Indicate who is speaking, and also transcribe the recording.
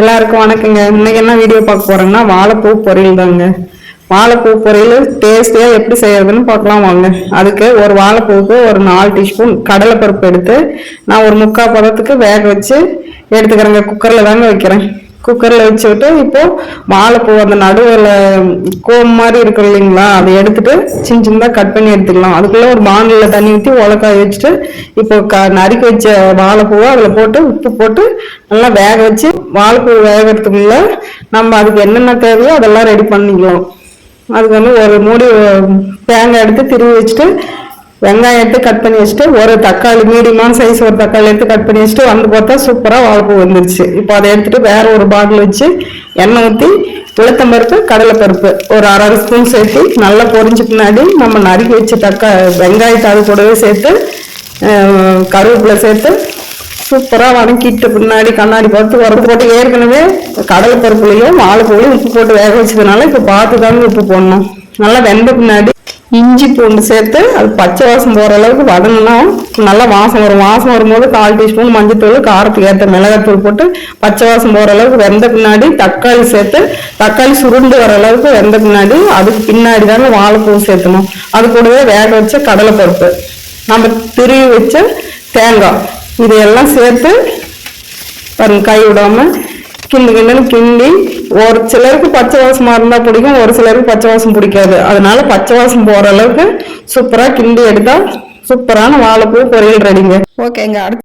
Speaker 1: எல்லாருக்கும் வணக்கங்க. இன்னைக்கு என்ன வீடியோ பார்க்க போறோம்னா வாழைப்பூ பொரியல் தாங்க வாழைப்பூ பொரியல் டேஸ்டியா எப்படி செய்யறதுன்னு பார்க்கலாம் வாங்க. அதுக்கு ஒரு வாழைப்பூவுக்கு ஒரு நாலு டீஸ்பூன் கடலைப்பருப்பு எடுத்து நான் ஒரு முக்கால் பதத்துக்கு வேக வச்சு எடுத்துக்கிறேங்க. குக்கர்ல தாங்க வைக்கிறேன். குக்கரில் வச்சுட்டு இப்போ வாழைப்பூ அந்த நடுவில் கோம் மாதிரி இருக்கும் இல்லைங்களா அதை எடுத்துட்டு சின்ன சின்னதாக கட் பண்ணி எடுத்துக்கலாம். அதுக்குள்ளே ஒரு பாண்டில் தண்ணி ஊற்றி உலக்காய் வச்சுட்டு இப்போ க நறுக்கி வச்ச வாழைப்பூவை அதில் போட்டு உப்பு போட்டு நல்லா வேக வச்சு வாழைப்பூ வேகிறதுக்குள்ள நம்ம அதுக்கு என்னென்ன தேவையோ அதெல்லாம் ரெடி பண்ணிக்கலாம். அதுக்கு வந்து ஒரு மூடி தேங்காய் எடுத்து திருவி வச்சுட்டு வெங்காயம் எடுத்து கட் பண்ணி வச்சுட்டு ஒரு தக்காளி மீடியமான சைஸ் ஒரு தக்காளி எடுத்து கட் பண்ணி வச்சுட்டு வந்து பார்த்தா சூப்பராக வாழைப்பூ வந்துருச்சு. இப்போ அதை எடுத்துட்டு வேற ஒரு பாட்டில் வச்சு எண்ணெய் ஊற்றி உளுத்தம்பருப்பு கடலைப்பருப்பு ஒரு அரை அரை ஸ்பூன் சேர்த்து நல்லா பொரிஞ்ச பின்னாடி நம்ம நறுக்கி வச்சு தக்கா வெங்காயத்தை அது கூடவே சேர்த்து கருவேப்பிலை சேர்த்து சூப்பராக வதக்கிட்டு பின்னாடி கண்ணாடி பார்த்து உரத்து போட்டு ஏற்கனவே கடலை பருப்புலையும் வாழைப்பூலையும் உப்பு போட்டு வேக வச்சதுனால இப்போ பார்த்து தாங்க உப்பு போடணும். நல்லா வெந்த பின்னாடி இஞ்சி பூண்டு சேர்த்து அது பச்சை வாசம் போகிற அளவுக்கு வதங்கினா நல்லா வாசம் வரும். வாசம் வரும்போது கால் டீஸ்பூன் மஞ்சத்தூள் காரத்துக்கு ஏற்ற மிளகாத்தூள் போட்டு பச்சை வாசம் போகிற அளவுக்கு வெந்த பின்னாடி தக்காளி சேர்த்து தக்காளி சுருண்டு வர அளவுக்கு வெந்த பின்னாடி அதுக்கு பின்னாடி தாங்க வாழைப்பூ சேர்த்தணும். அது கூடவே வேக வச்ச கடலைப்பருப்பு. நம்ம திருவி வச்ச தேங்காய். இதையெல்லாம் சேர்த்து பாருங்க கை விடாமல் கிண்டு கிண்டுன்னு கிண்டி ஒரு சிலருக்கு பச்சை வாசமா இருந்தா பிடிக்கும் ஒரு சிலருக்கு பச்சை வாசம் பிடிக்காது. அதனால பச்சை வாசம் போற அளவுக்கு சூப்பரா கிண்டி எடுத்தா சூப்பரான வாழைப்பூ பொரியல் ரெடிங்க. ஓகேங்க அடுத்து